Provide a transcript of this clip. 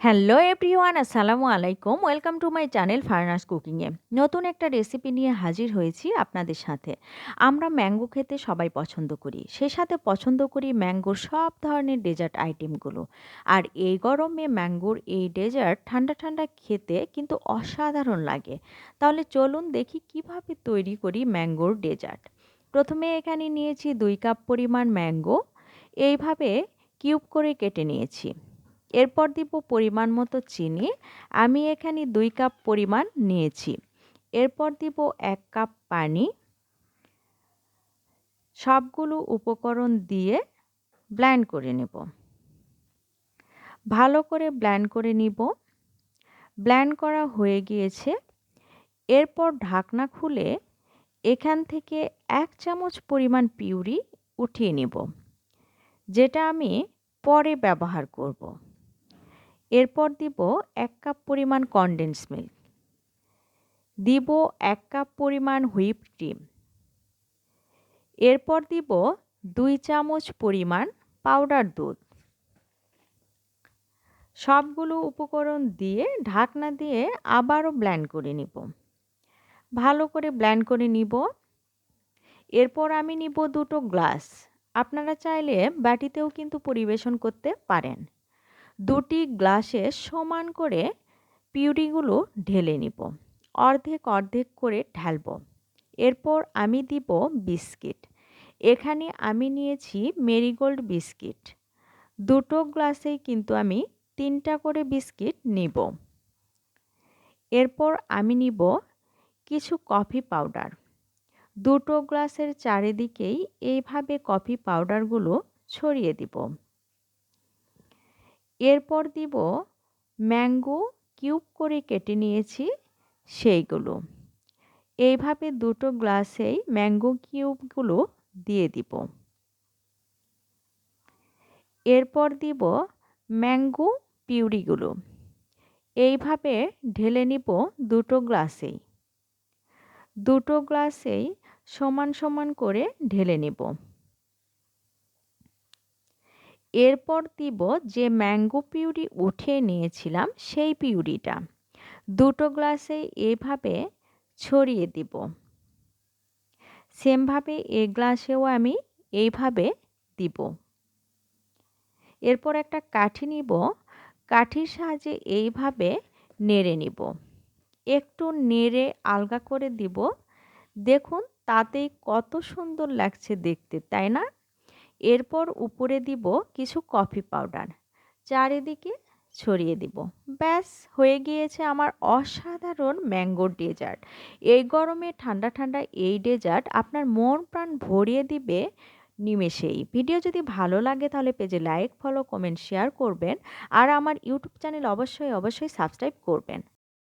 Hello everyone আসসালামু আলাইকুম welcome to my channel ফার্নার্স কুকিংয়ে নতুন একটা রেসিপি নিয়ে হাজির হয়েছি আপনাদের সাথে। আমরা ম্যাঙ্গো খেতে সবাই পছন্দ করি। সে সাথে পছন্দ করি ম্যাঙ্গোর সব ধরনের ডেজার্ট আইটেমগুলো আর এই গরমে ম্যাঙ্গোর এই ডেজার্ট ঠান্ডা ঠান্ডা খেতে কিন্তু অসাধারণ লাগে। তাহলে চলুন দেখি কীভাবে তৈরি করি ম্যাঙ্গোর ডেজার্ট প্রথমে এখানে নিয়েছি দুই কাপ পরিমাণ ম্যাঙ্গো এইভাবে কিউব করে কেটে নিয়েছি। এরপর দিব পরিমাণ মতো চিনি। আমি এখানে দুই কাপ পরিমাণ নিয়েছি। এরপর দিব এক কাপ পানি। সবগুলো উপকরণ দিয়ে ব্ল্যান্ড করে নেব। ভালো করে ব্ল্যান্ড করে নিব। ব্ল্যান্ড করা হয়ে গিয়েছে। এরপর ঢাকনা খুলে এখান থেকে এক চামচ পরিমাণ পিউরি উঠিয়ে নেব, যেটা আমি পরে ব্যবহার করব। এরপর দিব এক কাপ পরিমাণ কনডেন্স মিল্ক দিব এক কাপ পরিমাণ হুইপ ক্রিম এরপর দিব দুই চামচ পরিমাণ পাউডার দুধ। সবগুলো উপকরণ দিয়ে ঢাকনা দিয়ে আবারও ব্ল্যান্ড করে নিব। ভালো করে ব্ল্যান্ড করে নিব। এরপর আমি নিব দুটো গ্লাস আপনারা চাইলে বাটিতেও কিন্তু পরিবেশন করতে পারেন। দুটি গ্লাসে সমান করে পিউরিগুলো ঢেলে নিব। অর্ধেক অর্ধেক করে ঢালব। এরপর আমি দিব বিস্কিট। এখানে আমি নিয়েছি মেরিগোল্ড বিস্কিট। দুটো গ্লাসেই কিন্তু আমি তিনটা করে বিস্কিট নিব। এরপর আমি নিব কিছু কফি পাউডার। দুটো গ্লাসের চারিদিকেই এইভাবে কফি পাউডারগুলো ছড়িয়ে দিব। এরপর দিব ম্যাঙ্গো কিউব করে কেটে নিয়েছি সেইগুলো। এইভাবে দুটো গ্লাসেই ম্যাঙ্গো কিউবগুলো দিয়ে দিব। এরপর দিব ম্যাঙ্গো পিউরিগুলো। এইভাবে ঢেলে নিব দুটো গ্লাসেই। দুটো গ্লাসেই সমান সমান করে ঢেলে নেব। এরপর দিব যে ম্যাঙ্গো পিউরি উঠিয়ে নিয়েছিলাম সেই পিউরিটা। দুটো গ্লাসে এভাবে ছড়িয়ে দিব। সেমভাবে এ গ্লাসেও আমি এইভাবে দিব। এরপর একটা কাঠি নিব। কাঠির সাহায্যে এইভাবে নেড়ে নিব। একটু নেড়ে আলগা করে দিব। দেখুন, তাতেই কত সুন্দর লাগছে দেখতে, তাই না? এরপর উপরে দিব কিছু কফি পাউডার। চারিদিকে ছড়িয়ে দিব। ব্যাস, হয়ে গিয়েছে আমার অসাধারণ ম্যাঙ্গো ডেজার্ট। এই গরমে ঠান্ডা ঠান্ডা এই ডেজার্ট আপনার মন প্রাণ ভরিয়ে দিবে নিমেষেই। ভিডিও যদি ভালো লাগে তাহলে পেজে লাইক, ফলো, কমেন্ট, শেয়ার করবেন। আর আমার ইউটিউব চ্যানেল অবশ্যই অবশ্যই সাবস্ক্রাইব করবেন।